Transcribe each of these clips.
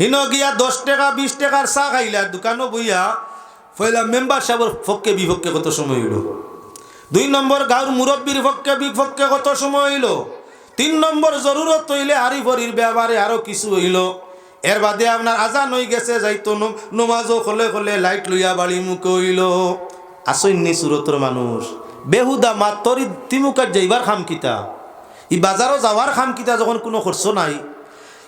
হিন গিয়া দশ টাকা, বিশ টাকার চা খাইলা দোকানও বইয়া পয়লা মেম্বার সাহেবের পক্ষে বিপক্ষে কত সময় হইল? দুই নম্বর গাঁর মুরব্বীর পক্ষে বিপক্ষে কত সময় হইল? তিন নম্বর জরুরত হইলে হারি ভরির ব্যাপারে আরও কিছু হইল। এর বাদে আপনার আজান হয়ে গেছে, যাইতো নমাজও খলে খলে লাইট লইয়া বাড়ি মুখে হইল। আসন্নি সুরতর মানুষ বেহুদা মাত তরি তিমুকার যাইবার খাম কিতা। ই বাজারও যাওয়ার খাম কিতা যখন কোনো খরচ নাই।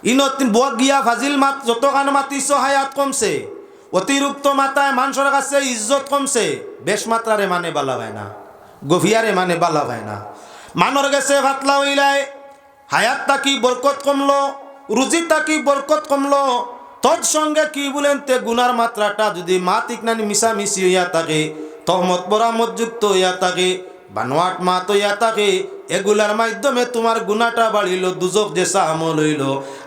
ইনত বুয়াক গিয়া ফাজিল মাত যত কান মাতিছ হায়াত কমছে। অতিরিক্ত মাতায় মানুষের কাছে ইজ্জত কমছে। বেশ মাত্রারে মানে বালা হয় না। গভিয়ারে মানে বালা হয় না। মানর গেছে ভাতলা হইলায় হায়াত তাকি বরকত কমলো রুজি তাকি বরকত কমলো তৎসঙ্গে কি বলেন তে গুনার মাত্রাটা যদি মা তিকনানি মিশামিশি হইয়া থাকে, তহমত বরামত যুক্ত হইয়া থাকে বানোয়াট মাত হইয়া থাকে এগুলার মাধ্যমে তোমার গুণাটা বাড়িল দুজক যে আমল হইল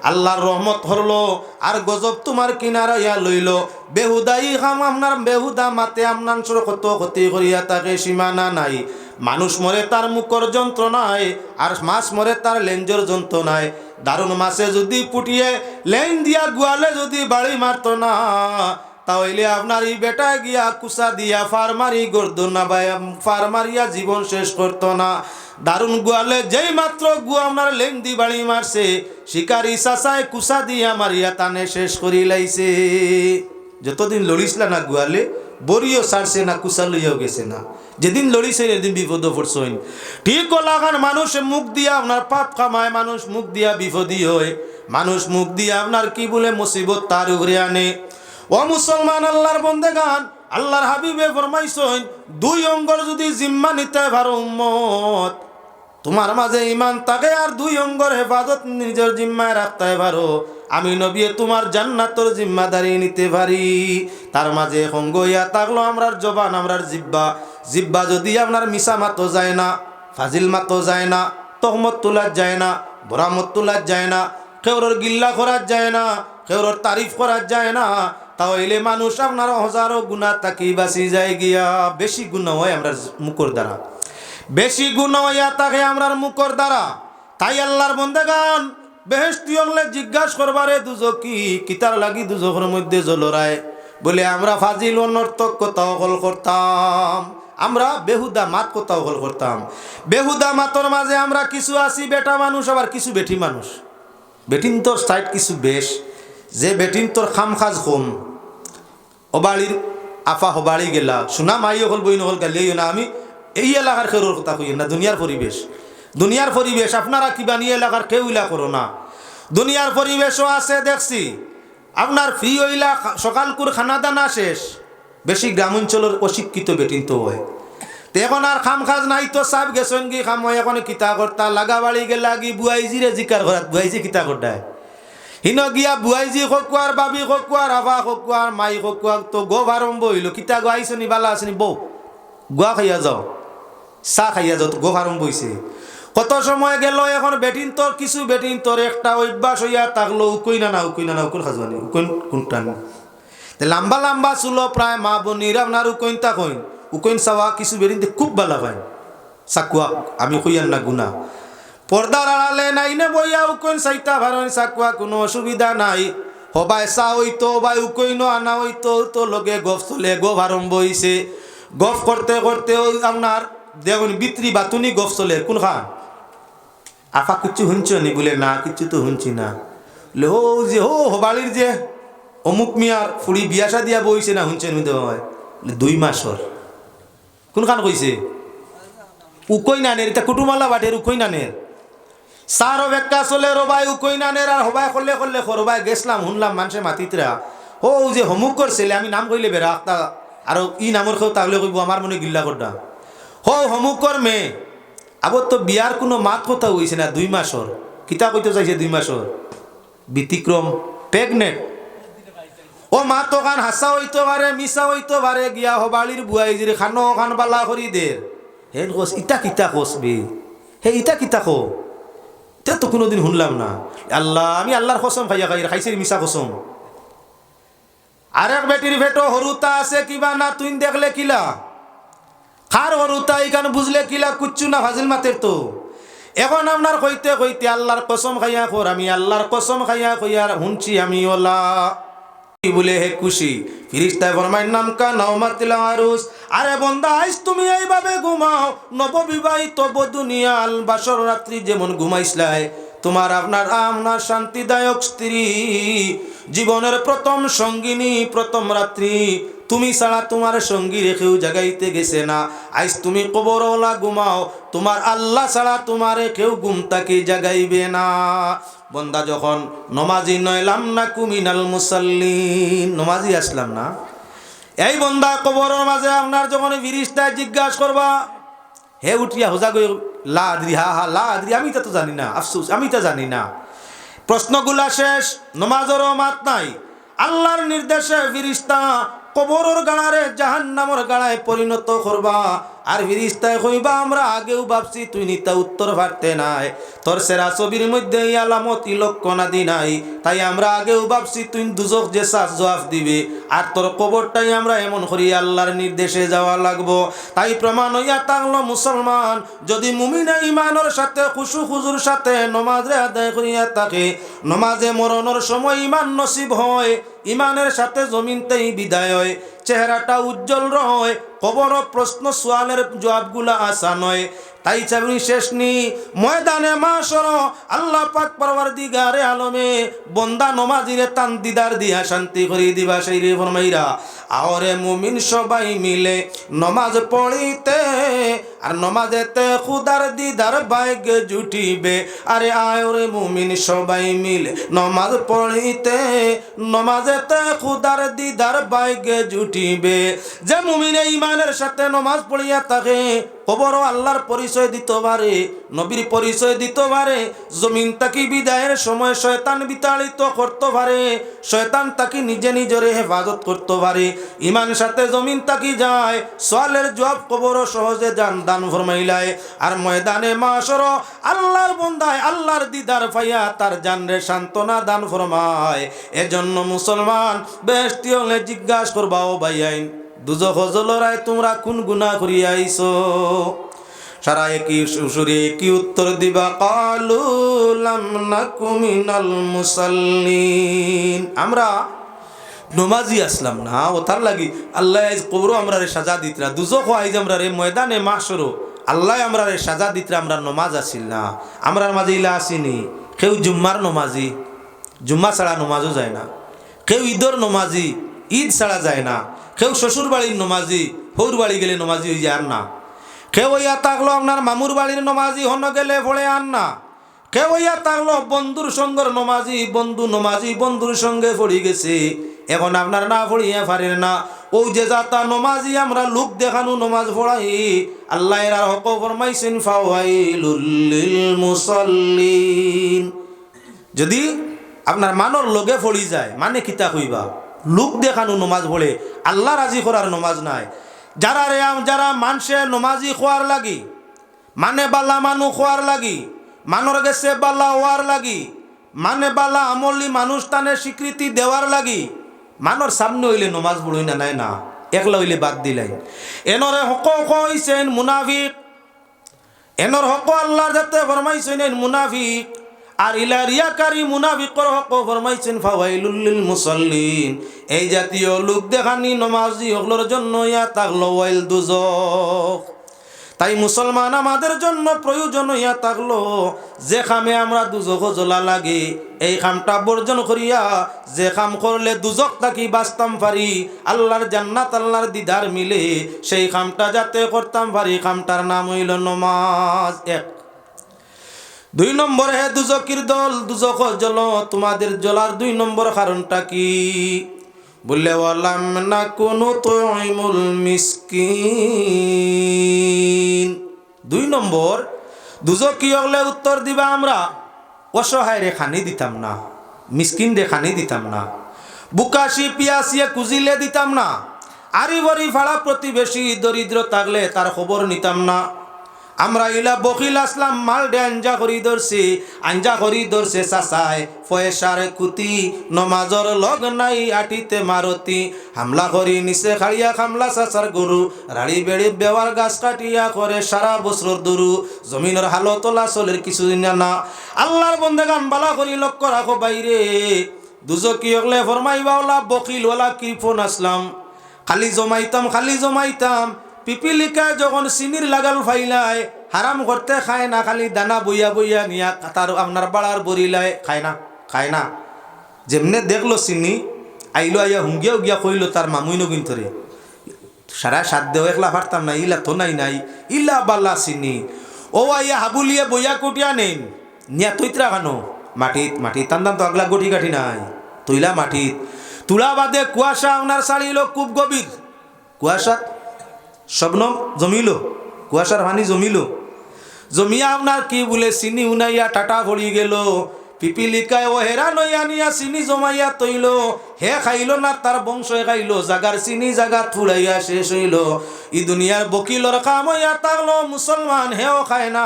আল্লাহর রহমত হরলো, আর গজব তোমার কিনারা ইয়া লইল। বেহুদাই খাম আপনার বেহুদা মাতে আপনার কত ক্ষতি করিয়া তাকে সীমানা নাই। মানুষ মরে তার মুখর যন্ত্রণায়, আর মাছ মরে তার লেঞ্জর যন্ত্রণায়। দারুণ মাছে যদি পুটিয়ে লেন দিয়া গুয়ালে যদি বাড়ি মারত না তাহলে আপনার এই বেটা গিয়া কুসা দিয়া ফার্মারি গর্দ না ভাই ফার্মারিয়া জীবন শেষ করতো না। দারুণ গুয়ালে, যেই মাত্র গু আপনার লেন দি বাড়ি মারছে, শিকারি চাচায় কুসা দিয়া মারিয়া টানে শেষ করি লাইছে। যতদিন লড়িসলা না গুয়ালে, বড়িও সারছে না, কুসা লইয়াও গেছে না। যেদিন লড়িছে এদিন বিপদ পড়ছেন। ঠিক লাগান মানুষ মুখ দিয়া আপনার পাপ কামায়, মানুষ মুখ দিয়া বিপদী হয়। মানুষ মুখ দিয়া আপনার কি বলে, মুসিবত তার উগরে আনে। ও মুসলমান, আল্লাহর বন্দেগান আল্লাহর হাবিবে ফরমাইছেন, দুই অঙ্গর যদি জিম্মা নিতে পারো উম্মত, তোমার মাঝে ইমান থাকে আর দুই অঙ্গর হেফাজত নিজের জিম্মায় রাখতে পারো। আমি নবী তোমার জান্নাতর জিম্মাদারি নিতে পারি। তার মাঝে সঙ্গ ইয়া থাকল আমরার জবান, আমরার জিব্বা। জিব্বা যদি আপনার মিশা মাতো যায় না, ফাজিল মাতো যায় না, তহমত তোলার যায় না, বরামত তোলার যায় না, কেউরর গিল্লা করার যায় না, কেউরর তারিফ করার যায় না তাহলে মানুষ আপনার হাজারো গুণা তাকি বাঁচি যায় গিয়া। বেশি গুণা হয় আমরা মুখর দ্বারা। বেশি গুণ হইয়া থাকে আমরার মুখর দ্বারা। তাই আল্লাহর বন্দেগান বেহেস্তি অংলে জিজ্ঞাসা করবারে দুজো কি? কিতার লাগি দুজোকের মধ্যে জলরায়? বলে, আমরা ফাজিল অনর্থক কথা অকল করতাম। আমরা বেহুদা মাত কথা অকল করতাম। বেহুদা মাতর মাঝে আমরা কিছু আছি, বেটা মানুষ, আবার কিছু বেঠি মানুষ। বেটিন তোর সাইড কিছু বেশ। যে বেটিন তোর খাম। খাজ কম অবাড়ির আফা হবাড়ি গেলা। সোনা মাই হল বই নহল গালিও না আমি এই এলাকার খেরোর কথা কই না দুনিয়ার পরিবেশ দুনিয়ার পরিবেশ আপনারা কিবা নিয়ে এলাকার কেউ ইলা করো না। দুনিয়ার পরিবেশও আছে, দেখছি। আপনার ফ্রি হইলা সকালকুর খানা দানা শেষ। বেশি গ্রামাঞ্চলের অশিক্ষিত বেটিন তো হয়। তো এখন আর খাম খাজ নাই, তো সাব গেছেন কি খাম এখন কিতা করতা লাগা বাড়ি গেলা, কি বুয়াইজিরে জিকার ঘরাত বুয়াইজি কিতা করতায় হিন গিয়া বুয়াইজি খকুয়ার বাবি খকুয়ার আভা খকুয়ার মাই খকুয়ার তো গো আরম্ভ হইল। কিতা গো আইসনি বালা আসনি বউ গোয়া খাইয়া যাও। চাহ খাইয়া যাও গো আরম্ভ হইছে কত সময় গেল এখন বেটিন তোর কিছু বেটিন তোর একটা অভ্যাস হইয়া থাকল উকই না না উকই না না উকুন খাজবানি উকইন কোনটা না লম্বা লম্বা চুলো প্রায় মা বনির আপনার উকইন তা কইন উকইন চাওয়া কিছু বেটিন খুব ভালো পায়। চাকুয়া আমি কইয়ান না গুনা পর্দার আড়ালে নাই নে বইয়া উকইন চাইতা ভারণ চাকুয়া, কোনো অসুবিধা নাই। হবাই চা হইতো, বাই উকইন আনা হইতো, তো লগে গফ চলে, গফ আরম্ভ হইছে। গফ করতে করতে ওই আপনার দেখুন, বিত্রি বাতুনি গফ চলে, কোন খান? আফা কিচ্ছু শুনছ নি? বলে, না, কিচ্ছু তো শুনছি না। বলে ও যে ও হবালির যে অমুক মিয়ার ফুড়ি বিয়াসা দিয়া বইছে না শুনছেন শুনতে হয় দুই মাসর কোনখান কইছে? উকই নানের এটা কুটুমালা বাটের উকই নানের সারো বেক্কা চলে রবাই উকই নানের আর হবাই করলে করলে রবাই গেছলাম শুনলাম মানুষে মাতিতরা। ও যে হমুক করছিলে, আমি নাম কইলে বেড়া তা আর ই নামর খেও তাহলে কইব, আমার মনে গিল্লা করডা। হো হমুকর মেয়ে আবার তো বিয়ার কোনো মাত কথা হইছে না, দুই মাসর। কিতা কইতে চাইছে দুই মাসর? ব্যতিক্রম প্রেগনেন্ট ও মা তো খান হাসা হইতে পারে মিশা হইতে পারে গিয়া হবালির বুয়াই জিরে খানো খান বালা করি দের হেন কোস ইটা কিতা কোস বে। হে ইটা কিতা কো তে তো কোনোদিন শুনলাম না। আল্লাহ, আমি আল্লাহর কসম ভাইয়া খাই খাইছি মিশা কসম। আরেক বেটির ভেটো হরুতা আছে কিবা না তুই দেখলে কিলা? খার হরুতা এইখানে বুঝলে কিলা কুচ্ছু না ভাজিল মাতের তো? এখন আপনার কইতে কইতে আল্লাহর কসম খাইয়া খোর আমি আল্লাহর কসম খাইয়া কইয়ার শুনছি আমি, ওলা। বলে হে খুশি। ফিরিস্তায় ফরমাই নাম আরুস আরে বন্দা, আইস তুমি এইভাবে ঘুমাও। নববিবাহিত বধুনিয়াল বাসর রাত্রি যেমন ঘুমাইছলাই তোমার আপনার আপনার শান্তিদায়ক স্ত্রী, জীবনের প্রথম সঙ্গিনী, প্রথম রাত্রি। তুমি ছাড়া তোমার সঙ্গী রেখেও জাগাইতে গেছে না। আইস তুমি কবরওয়ালা, ঘুমাও। তোমার আল্লাহ ছাড়া তোমারে কেউ ঘুম তাকে জাগাইবে না। বন্দা যখন নমাজি নয়লাম না কুমিনাল মুসাল্লিন। নমাজি আসলাম না। এই বন্দা কবরের মাঝে আপনার যখন বিরিশটায় জিজ্ঞাসা করবা, হে উঠিয়া হোজা গই লা আদরি, হা হা, লা আদরি, আমি তা জানি না, আফসোস, আমি তা জানি না। প্রশ্নগুলা শেষ, নমাজেরও মাত নাই। আল্লাহর নির্দেশে ফিরিস্তা কবরের গাড়ারে জাহান নামর গাড়ায় পরিণত করবা। আর ফিরিস্তায় কইবা আমরা আগেও ভাবছি তুই নিতা উত্তর পারতে নাই। তোর সেরা ছবির মধ্যে এই আলামত ই লক্ষণাদি নাই। তাই আমরা আগেও ভাবছি তুই দুজক যে সাজ জবাব দিবে। আর তোর কবরটাই আমরা এমন করি আল্লাহর নির্দেশে যাওয়া লাগবো। তাই প্রমাণ হইয়া তাংলো মুসলমান, যদি মুমিনা ইমানের সাথে, খুশু খুজুর সাথে নমাজে আদায় করিয়া থাকে, নমাজে মরণের সময় ইমান নসিব হয়। ইমানের সাথে জমিনতেই বিদায় হয়, চেহারাটা উজ্জ্বল রয় কবর প্রশ্ন সোয়ালের জবাবগুলা আসা নয় তাই চাবি শেষ নি, ময়দানে মাসর আল্লাহ পাক পরবার দিগারে আলমে, বন্দা নমাজিরে তান দিদার দিয়া শান্তি করি দিবা, সেই রে ফরমাইরা। আওরে মুমিন সবাই মিলে নমাজ পড়িতে, আর নমাজেতে খুদার দিদার বাইক জুটিবে। আরে আয়রে মুমিন সবাই মিলে নমাজ পড়িতে, নমাজেতে খুদার দিদার বাইক জুটিবে। যে মুমিনে ইমানের সাথে নমাজ পড়িয়া থাকে, কবরও আল্লাহর পরিচয় দিত পারে, নবীর পরিচয় দিত পারে, জমিন তাকি বিদায়ের সময় শয়তান বিতাড়িত করতে পারে, শয়তান তাকি নিজে নিজরে হেফাজত করতে পারে। ইমান সাথে জমিন তাকি যায় সোয়ালের জবাব কবরও সহজে যান দান ফরমাইলায়। আর ময়দানে মাসর আল্লাহর বন্দায়, আল্লাহর দিদার পাইয়া তার জানরে সান্ত্বনা দান ফরমায়। এজন্য মুসলমান বেশটি হলে জিজ্ঞাসা করবা, ও ভাইয়াইন দুজক হজলরায় তোমরা কোন গুণা করিয়া আইছো? সারা একই সুরে কি উত্তর দিবা, কালু লাম নাকু মিনাল মুসাল্লিন। আমরা নমাজি আসলাম না, ও তার লাগি, আল্লাহ আজ কবর আমরা রে সাজা দিতরা, দুজক আইজ আমরা রে ময়দানে মাসরো আল্লাহ আমরা রে সাজা দিতরা, আমরা নমাজ আসিল না, আমরার মাঝে ইলা আসিনি, কেউ জুম্মার নমাজি, জুম্মা ছাড়া নমাজও যায় না, কেউ ঈদর নমাজি, ঈদ ছাড়া যায় না, কেউ শ্বশুর বাড়ির নমাজি হৌর বাড়ি গেলে নমাজি হয়ে যায় না, কেউ ইয়া থাকল আপনার মামুর বাড়ির নমাজি, হন গেলে ভরে আন না, কেউ ইয়া থাকল বন্ধুর সঙ্গের নমাজি, বন্ধু নমাজি, বন্ধুর সঙ্গে পড়ি গেছে এখন আপনার না পড়িয়ে পারেন না। ও যে যাতা নমাজি, আমরা লোক দেখানো নমাজ পড়াই। আল্লাহ এরা হক ফরমাইছেন, ফাওয়াইলুল লিল মুসাল্লিন যদি আপনার মানর লগে ফড়ি যায় মানে কিতা কইবা? লোক দেখানো নমাজ পড়ে, আল্লাহ রাজি করার নমাজ নাই। যারা রে যারা মানসে নমাজি খোয়ার লাগি মানে বালা মানু খোয়ার লাগি, মানর গেছে বালা হওয়ার লাগি মানে বালা আমলি মানুষ তানে স্বীকৃতি দেওয়ার লাগি মানর সামনে হইলে নমাজ পড়ই না নাই না? একলা হইলে বাদ দিলাই। এনরে হক হইছেন মুনাফিক। এনর হক আল্লাহর যাতে ফরমাইছেন মুনাফিক। আর ইলা রিয়াকারি মুনাফিকর হক ফরমাইছেন ফাওয়াইলুল লিল মুসাল্লিন এই জাতীয় লোক দেখানি নমাজি হকলোর জন্য ইয়া তাগলো ওয়াইল দুজক। তাই মুসলমান আমাদের জন্য প্রয়োজন হইয়া থাকল। যে খামে আমরা দুজক জ্বলা লাগে, এই খামটা বর্জন করিয়া যে খাম করলে দুজক থাকি বাঁচতাম পারি। আল্লাহর জান্নাত, আল্লাহর দিদার মিলে সেই খামটা যাতে করতাম পারি। খামটার নাম হইল নমাজ এক। দুই নম্বর, হে দুজকির দল, দুজক জল তোমাদের জলার দুই নম্বর কারণটা কি? বললে, ওয়ালাম না কোনো তৈমুল মিসকিন। দুই নম্বর, দুজক কি হলে উত্তর দিবা আমরা? অসহায় রে খানি দিতাম না, মিসকিন রে খানি দিতাম না, বুকাশি পিয়াসিয়ে কুজিলে দিতাম না আরি বরি ফাড়া প্রতিবেশী দরিদ্র থাকলে তার খবর নিতাম না। আমরা ইলা বকিল আসলাম, মাল ডে আঞ্জা করি ধরছি। আঞ্জা করি ধরছে চাচাই পয়সার কুতি, নমাজর লগ নাই আটিতে মারতি। হামলা করি নিচে খাড়িয়া খামলা চাচার গরু, রাড়ি বেড়ি বেওয়ার গাছ কাটিয়া করে সারা বছর দরু জমিনের হালো তোলা চলের কিছুদিন না। আল্লাহর বন্দে গান বালা করি লক্ষ্য রাখো বাইরে। দুজকি হলে ফরমাইবাওলা বকিলওয়ালা কৃপন আসলাম? খালি জমাইতাম খালি জমাইতাম। পিপিলিকা যখন চিনির লাগাল ফাইলাই হারাম করতে খায় না, খালি দানা বইয়া বইয়া নিয়া তার আপনার বাড়ার বরিলাই খায় না খায় না। যেমনে দেখল চিনি, আইলো আইয়া হুঙ্গিয়া উগিয়া কইলো তার মামুই নগিন ধরে সারা সাত দেও একলা পারতাম না ইলা তো নাই নাই ইলা বাল্লা চিনি। ও আইয়া হাবুলিয়ে বইয়া কুটিয়া নেন নিয়া তৈত্রা খানো, মাটিত মাটিত টান তো আগলা গঠি কাঠি নাই, তুইলা মাটিত। তুলা বাদে কুয়াশা আপনার চালিল খুব গভীর কুয়াশাত স্বপ্ন জমিল, কুয়াশার পানি জমিল। জমিয়া আপনার কি বলে, চিনি উনাইয়া টাটা ভরি গেল। পিপিলিকায় ও হেরা নইয়া নিয়া চিনি জমাইয়া তৈল। হে খাইল না তার বংশ খাইল জাগার চিনি জাগা থুড়াইয়া শেষ হইল। ই দুনিয়ার বকিলর কাম হইয়া থাকল মুসলমান হেও খায় না।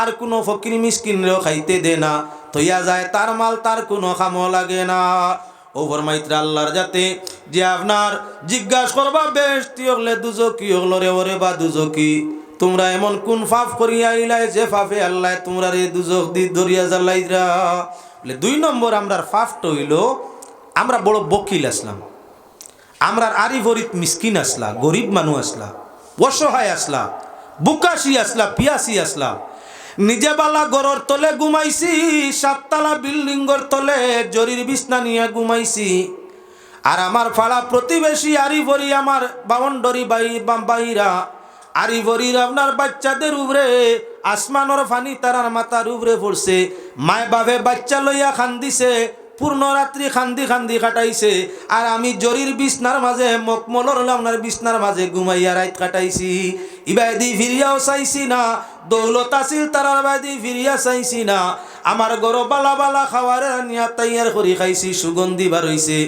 আর কোনো ফকির মিসকিনরেও খাইতে দে না। থইয়া যায় তার মাল তার কোনো খামো লাগে না। ওভর মাইত্রা আল্লাহর যাতে যে আপনার জিজ্ঞাসা করবা, বেশ তুই হলে দুজকি হলো রে, ওরে বা দুজকি তোমরা এমন কোন ফাফ করিয়া আইলাই যে ফাফে আল্লাহ তোমরা রে দুজক দি ধরিয়া জ্বালাইরা বলে, দুই নম্বর আমরার ফাফটা হইল, আমরা বড় বকিল আসলাম। আমরার আরি ভরিত মিসকিন আসলা, গরিব মানুষ আসলা, অসহায় আসলা, বুকাশি আসলা, পিয়াসি আসলা। নিজে বালা গরর তলে ঘুমাইছি, সাততলা বিল্ডিংর তলে জরির বিছনা নিয়ে ঘুমাইছি। আর আমার ফাড়া প্রতিবেশী আরি ভরি আমার বাউন্ডরি বাই বাইরা। আরি ভরির আপনার বাচ্চাদের উপরে, আসমানর ফানি তারার মাথার উপরে পড়ছে। মায় বাপে বাচ্চা লইয়া খান্দিছে, পূর্ণ রাত্রি খান্দি খান্দি কাটাইছে। আর আমি জরির বিছনার মাঝে মকমলর আপনার বিছনার মাঝে ঘুমাইয়া রাত কাটাইছি। ইবাদি ফিরিয়াও চাইছি না দৌলত আছিল, তারার বাদি ফিরিয়া চাইছি না। আমার গরো বালা বালা খাওয়ারে নিয়া তাইয়ার করি খাইছি, সুগন্ধি বার হইছে।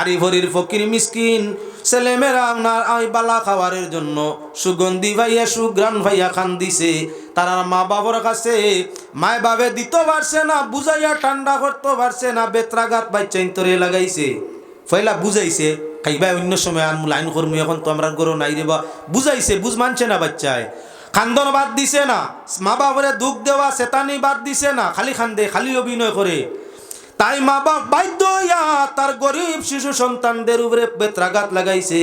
আরি ভরির ফকির মিসকিন, ছেলেমেয়েরা আপনার আই বালা খাওয়ারের জন্য সুগন্ধি ভাইয়া সুগ্রান ভাইয়া খান দিছে। তার মা বাবার কাছে, মায় বাবে, দিতে পারছে না, বুঝাইয়া ঠান্ডা করতে পারছে না, বেত্রাঘাত বাচ্চা ইন্তরে লাগাইছে। ফয়লা বুঝাইছে, খাইবা, অন্য সময় আর লাইন কর্মী, এখন তো আমরা গরো নাই দেবা বুঝাইছে, বুঝ মানছে না বাচ্চায়। খান্দন বাদ দিছে না। মা বাবারে দুঃখ দেওয়া, চেতানি বাদ দিছে না। খালি খান্দে, খালি অভিনয় করে। তাই মা বাপ বাধ্য হইয়া তার গরিব শিশু সন্তানদের উপরে বেত্রাঘাত লাগাইছে।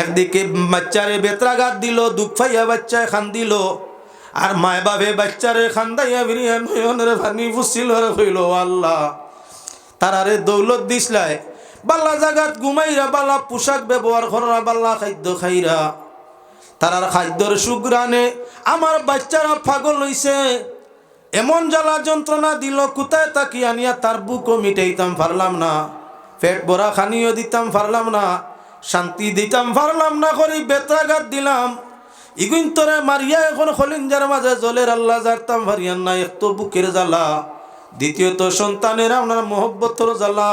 একদিকে বাচ্চারে বেত্রাঘাত দিল, দুঃখ পাইয়া বাচ্চায় খান দিল। আর মায় বাপে বাচ্চারে খান্দাইয়া বিরিয়া নয়নের ভানি ফুসিল হইল আল্লাহ। তারারে দৌলত দিসলাই বাল্লা জাগাত ঘুমাইরা বাল্লা পোশাক ব্যবহার করা বাল্লা খাদ্য খাইরা। তারার খাদ্যর সুগ্রানে আমার বাচ্চারা পাগল হইছে। এমন জ্বালা যন্ত্রণা দিল, কোথায় তাকি আনিয়া তার বুকও মিটাইতাম পারলাম না। পেট ভরা খানিও দিতাম পারলাম না, শান্তি দিতাম পারলাম না, করি বেত্রাঘাত দিলাম। ইগুন তোরে মারিয়া এখন খলিঞ্জার মাঝে জলের আল্লাহ জারতাম ভারিয়ান না এক তো বুকের জ্বালা। দ্বিতীয়ত সন্তানের আপনার মহব্বতর জ্বালা।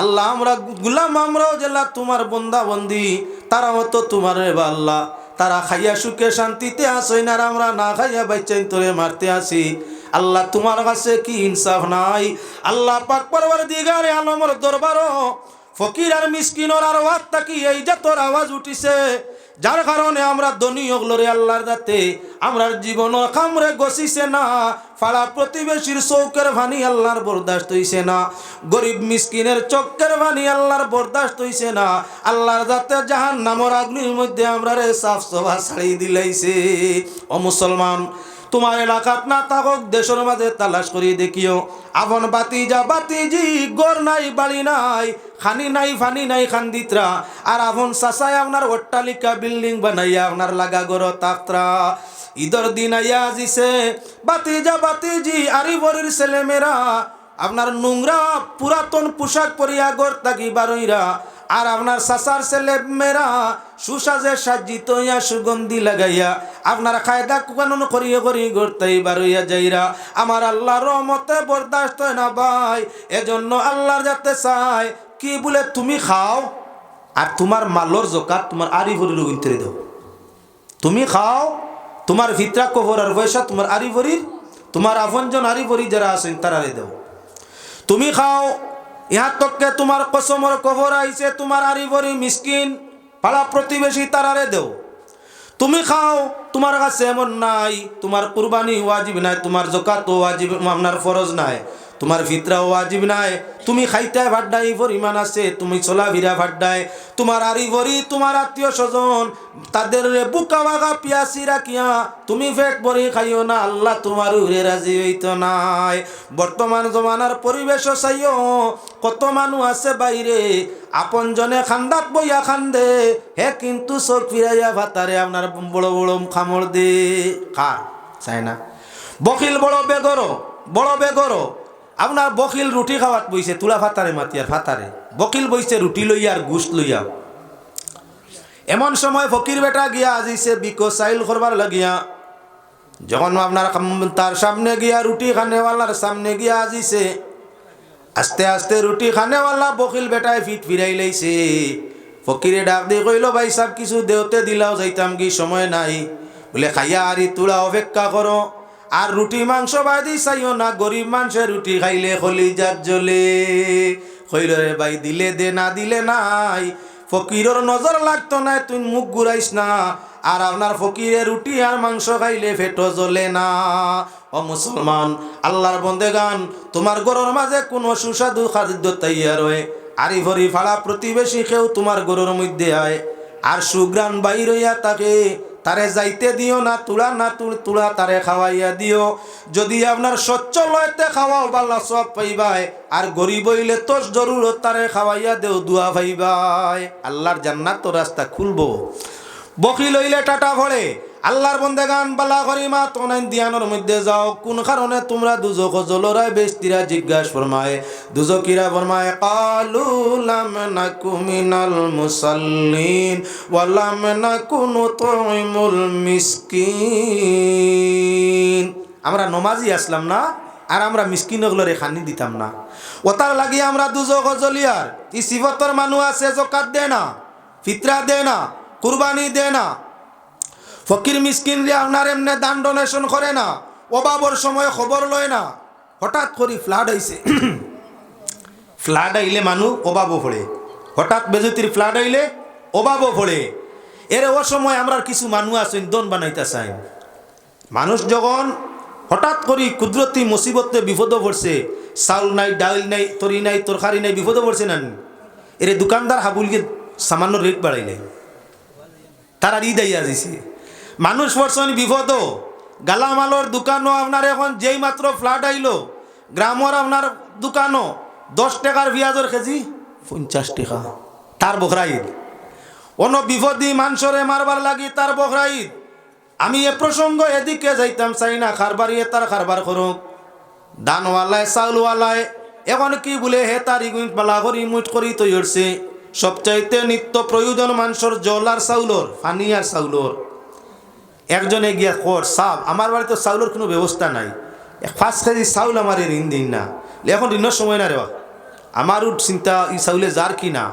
আল্লাহ, আমরা গুলাম আমরাও জেলা তোমার বন্দা বন্দি তারাও তো তোমার রেবা আল্লাহ। তারা খাইয়া সুখে শান্তিতে আসই না আমরা না খাইয়া বাইচাইন তোরে মারতে আসি। আল্লাহ তোমার কাছে কি ইনসাফ নাই? আল্লাহ পাক পরবার দিগারে আলমর দরবারও ফকির আর মিসকিনর আর ওয়াত তাকি এই যে জাতর আওয়াজ উঠিছে? যার কারণে আমরা ধনী হগলরে আল্লাহর দাতে। আমরা জীবন খামরে গসিছে না, ফাড়া প্রতিবেশীর চৌকের ভানি আল্লাহর বরদাস্ত হইছে না। গরিব মিসকিনের চক্কের ভানি আল্লাহর বরদাস্ত হইছে না। আল্লাহর দাতে জাহান নামর আগ্নির মধ্যে আমরা রে সাফ সভা ছাড়িয়ে দিলাইছে। ও মুসলমান তোমার এলাকাত না থাকক, দেশের মাঝে তালাশ করি দেখিও। আবন বাতি যা বাতি জি গর নাই, বাড়ি নাই, খানি নাই, ফানি নাই, খান্দিত্রা। আর আপন চাচাই আপনার অট্টালিকা, বিল্ডিং বানাইয়া আপনার লাগা গর তাকত্রা। ঈদর দিন আইয়া আজিছে বাতি যা বাতি জি আরি বরির ছেলেমেয়েরা। আপনার নোংরা পুরাতন পোশাক পরিয়া গর তাকি বারইরা আর আপনার সাসার ছেলে মেয়েরা সুসাজে সাজিত সুগন্ধি লাগাইয়া আপনার খায়দা কানুন করিয়ে করি গড়তেই বারইয়া যাইরা। আমার আল্লাহর রহমতে বরদাস্ত হয় না ভাই, এজন্য আল্লাহর যাতে চাই কি বলে, তুমি খাও আর তোমার মালর জকাত তোমার আরি ভরি রুগিন তেরে দাও। তুমি খাও, তোমার ভিতরা কবর আর পয়সা তোমার আরি ভরির তোমার আপনজন আরি ভরি যারা আছেন তারারে দেও। তুমি খাও ইহার তককে তোমার কসমর কবর আইছে, তোমার আরি বরি মিসকিন পাড়া প্রতিবেশী তারারে দেও। তুমি খাও, তোমার কাছে এমন নাই, তোমার কুরবানি ওয়াজিব নাই, তোমার জকাত ওয়াজিব আপনার ফরজ নাই। তোমার ফিতরা ওয়াজিব নাই। তুমি খাইতে ভাড্ডাই পরিমাণ আছে। তুমি চলা ভিরা ভাড্ডায়। তোমার আরি ভরি তোমার আত্মীয় স্বজন, তাদের বুকা বাগা পিয়াসি রাখিয়া তুমি ফেট ভরি খাইও না। আল্লাহ তোমার উড়ে রাজি হইতো নাই। বর্তমান জমানার পরিবেশ চাইও। কত মানুষ আছে বাইরে। আপন জনে খান্দাত বইয়া খান্দে। হে কিন্তু চোখ ফিরাইয়া ভাতারে আপনার বড় বড় খামড় দে। কার? চাই না। বকিল বড় বেগর বড় বেগর আপনার বকিল রুটি খাওয়াত বইছে তুলা ফাতারে মাতিয়ার ফাতারে বকিল বইছে রুটি লইয়া আর গুস্ত লইয়া এমন সময় ফকির বেটা গিয়া আজিছে, বিকো সাইল করবার লাগিয়া। যখন আপনার তার সামনে গিয়া রুটি খানেওয়ালার সামনে গিয়া আজিছে। আস্তে আস্তে রুটি খানেওয়ালা বকিল বেটায় ফিট ফিরাই লাইছে ফকিরে ডাক দিয়ে কইল ভাই সাহেব কিছু দেওতে দিলাও, যাইতাম কি সময় নাই। বলে খাইয়া আরি তুলা অপেক্ষা করো আর রুটি মাংস বাদি চাইও না, গরিব মানুষের রুটি খাইলে যাত জ্বলে। কইল রে ভাই দিলে দে না, দিলে নাই। ফকিরের নজর লাগতো না, তুই মুখ ঘুরাইস না। আর আপনার ফকিরে রুটি আর মাংস খাইলে ফেটো জ্বলে না। ও মুসলমান, আল্লাহর বন্দে গান তোমার গরুর মাঝে কোনো সুস্বাদু খাদ্য তৈয়ার হয়। আরি ভরি ফাড়া প্রতিবেশী কেউ তোমার গরুর মধ্যে আয়। আর সুগ্রান বাইর হইয়া তাকে তারে যাইতে দিও না, তুলা না তুল তুলা তারে খাওয়াইয়া দিও। যদি আপনার স্বচ্ছ লয়তে খাওয়াও, বাল্লা সব পাইবাই। আর গরিব হইলে তো জরুরত তারে খাওয়াইয়া দেও, দুয়া ভাইবাই। আল্লাহর জান্নাত তো রাস্তা খুলবো। বকিল হইলে টাটা ভরে। আল্লাহর বন্দে গান বালা করিমা তোনাইন দিয়ানোর মধ্যে যাও। কোন কারণে তোমরা দুজক জলরায় বেস্তিরা জিজ্ঞাস ফরমায়? দুজকিরা ফরমায়, কালু লাম নাকু মিনাল মুসাল্লিন ওয়ালাম নাকু নুতইমুল মিসকিন। আমরা নমাজি আসলাম না, আর আমরা মিসকিনগুলোরে খানি দিতাম না। ওতার লাগি আমরা দুজক জলিয়ার। ই শিবতর মানুষ আছে, জকাত দে না ফিতরা দে না কুরবানি দে না ফকির মিসকিন রে আপনার এমনি দান ডোনেশন করে না। অভাবর সময় খবর লয় না। হঠাৎ করে ফ্লাড আইছে। ফ্লাড আইলে মানুষ অভাবও পড়ে হঠাৎ বেজতির ফ্লাড আইলে অভাবও পড়ে এর ও সময় আমরা কিছু মানুষ আছেন, দন বানাইতে চাই। মানুষ যখন হঠাৎ করে কুদরতি মুসিবতে বিপদ পড়ছে, চাউল নাই ডাল নাই, তরি নাই, তরকারি নাই বিপদ পড়ছে না। এরে দোকানদার হাবুলকে সামান্য রেট বাড়াইলে। তারা ঈদ দাইয়া দিছে মানুষ পড়ছেন বিপদ। গালামালর দোকানও আপনার এখন যেই মাত্র ফ্লাড আইলো, গ্রামর আপনার দোকানও দশ টাকার পেঁয়াজের কেজি? পঞ্চাশ টাকা। তার বখরাইদ অন্য বিপদি মানুষরে মারবার লাগি তার বখরাইদ আমি এ প্রসঙ্গ এদিকে যাইতাম, চাই না খারবারিয়ে তার খারবার করুক। দানওয়ালায়, চাউলওয়ালায়, এখন কি বলে, হে তার ইগুইন পালা করি, মুঠ করি তৈরছে। সবচাইতে নিত্য প্রয়োজন মানুষের জল আর চাউলর, পানি আর চাউলর। একজনে গিয়া কর সাপ আমার বাড়িতে চাউলের কোনো ব্যবস্থা নাই। পাঁচ কেজি চাউল আমার ঋণ দিন না। এখন ঋণের সময় না রে। আমারও চিন্তা ই চাউলে যার কি না?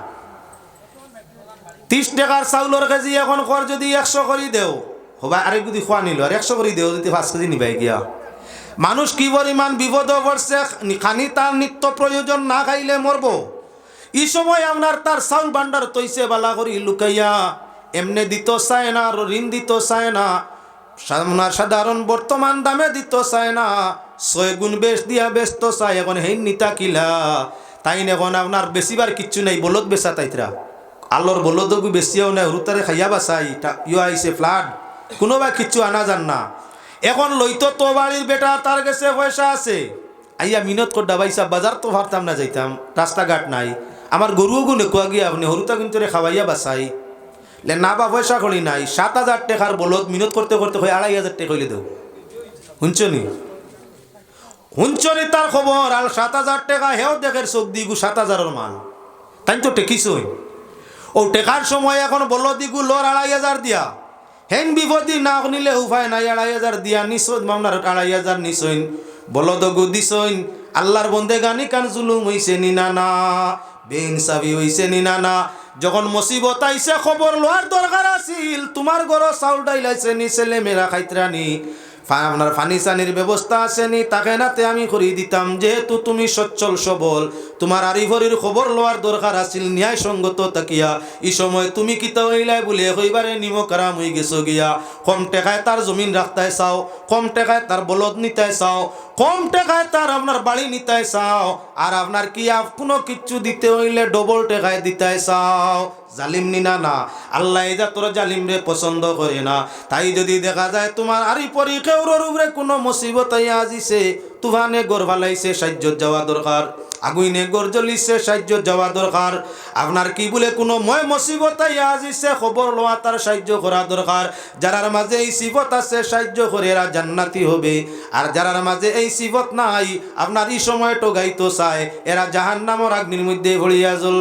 ত্রিশ টাকার চাউলের কেজি এখন কর যদি একশো করি দেও। হবা আরেক যদি খোয়া নিল আর একশো করি দেও যদি পাঁচ কেজি নিবাই গিয়া। মানুষ কি পরিমাণ বিপদ পড়ছে খানি তার নিত্য প্রয়োজন না খাইলে মরব এই সময় আপনার তার চাউল ভান্ডার তৈছে বালা করি লুকাইয়া। এমনি দিত চায় না, ঋণ দিত চায় না সাধারণ বর্তমান দামে দিত চায় না, ছয় গুণ বেশ দিয়া ব্যস্ত চায়, এখন হেই নিতা কিলা। তাই এখন আপনার বেশিবার কিচ্ছু নাই, বলদ বেচা তাইতরা আলোর বলদগু বেশিও নাই, হুরুতারে খাইয়া বাসাই ইয়ে আইছে ফ্লাড। কোনোবা কিচ্ছু আনা যান না। এখন লইতো তো বাড়ির বেটা, তার কাছে পয়সা আছে। আইয়া মিনত কর ডাবাইসা বাজার তো ভাবতাম না যাইতাম, রাস্তাঘাট নাই। আমার গরুও গুনে কুয়া গিয়া, আপনি হরুতা কিন্তু খাওয়াইয়া বাসাই না বা পয়সা করি নাই, সাত হাজার টাকার বলদ মিনত করতে করতে হয় আড়াই হাজার টাকা হইলে দেও। শুনছনি? শুনছনি তার খবর? আর সাত হাজার টাকা হেও দেখের চোখ দিগু সাত হাজারের মাল। তাই তো টেকিছই। ও টেকার সময় এখন বলদ দিগু লোর আড়াই হাজার দিয়া। হেন বিপদি না নিলে উপায় নাই, আড়াই হাজার দিয়া নিশ্চয় মামলার আড়াই হাজার নিশ্চয় বলদগু দিছইন আল্লাহর বন্দে গানি কান জুলুম হইছে নি না না, বেইনসাফি হইছে নি না না। যখন মুসিবত আইছে, খবর লোয়ার দরকার আছিল। তোমার ঘর চাউল ডাইলাইছে নি ছেলে মেয়েরা খাইতরানি আপনার ফানি চানির ব্যবস্থা আছে নি, তাকে নাতে আমি করি দিতাম। যেহেতু তুমি সচ্ছল সবল তোমার আরিভরির খবর লওয়ার দরকার আছিল ন্যায় সঙ্গত তাকিয়া এই সময় তুমি কিতা হইলাই বলে হইবারে নিমকারাম হয়ে গেছো গিয়া। কম টেকায় তার জমিন রাখতায় চাও, কম টেকায় তার বলদ নিতায় চাও, কম টাকায় তার আপনার বাড়ি নিতায় চাও। আর আপনার কি কোনো কিচ্ছু দিতে হইলে ডবল টেকায় দিতে চাও? জালিম নিনা না আল্লাহ যা তোর জালিম রে পছন্দ করে না। তাই যদি দেখা যায় তোমার আরি পরি কেউর উপরে কোনো মুসিবত আজিছে তুফানে গড় ভালাইছে সাহায্য যাওয়া দরকার। আগুইনে গর্জলিছে সাহায্য যাওয়া দরকার। আপনার কি বলে কোনো ময় মসিবত আজিছে খবর লওয়া তার সাহায্য করা দরকার। যারার মাঝে এই সিবত আছে, সাহায্য করে এরা জান্নাতি হবে। আর যারার মাঝে এই সিবত নাই, আপনার এই সময় টোগাইতো চায়। এরা জাহান্নামর আগ্নির মধ্যে ভরিয়া জ্বল।